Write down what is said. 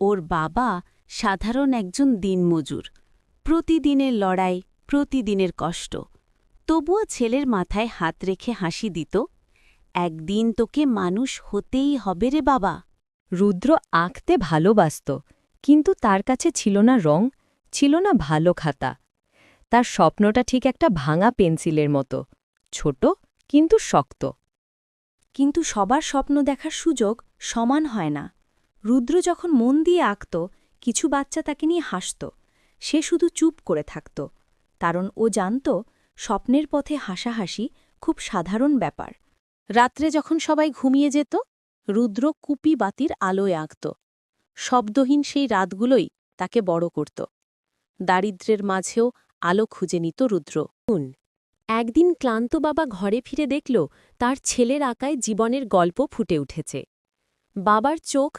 ওর বাবা সাধারণ একজন দিনমজুর। প্রতিদিনের লড়াই প্রতিদিনের কষ্ট। তবুও ছেলের মাথায় হাত রেখে হাসি দিত একদিন তোকে মানুষ হতেই হবে রে বাবা। রুদ্র আঁকতে ভালোবাসত কিন্তু তার কাছে ছিল না রং ছিল না ভালো খাতা। তার স্বপ্নটা ঠিক একটা ভাঙা পেন্সিলের মতো ছোট কিন্তু শক্ত। কিন্তু সবার স্বপ্ন দেখার সুযোগ সমান হয় না। রুদ্র যখন মন দিয়ে আঁকত, কিছু বাচ্চা তাকে নিয়ে হাসত। সে শুধু চুপ করে থাকত। কারণ ও জানত, স্বপ্নের পথে হাসাহাসি খুব সাধারণ ব্যাপার। রাত্রে যখন সবাই ঘুমিয়ে যেত, রুদ্র কুপি বাতির আলোয় আঁকত। শব্দহীন সেই রাতগুলোই তাকে বড় করত। দারিদ্র্যের মাঝেও আলো খুঁজে নিত রুদ্র। একদিন ক্লান্ত বাবা ঘরে ফিরে দেখল, তার ছেলের আঁকায় জীবনের গল্প ফুটে উঠেছে। বাবার চোখ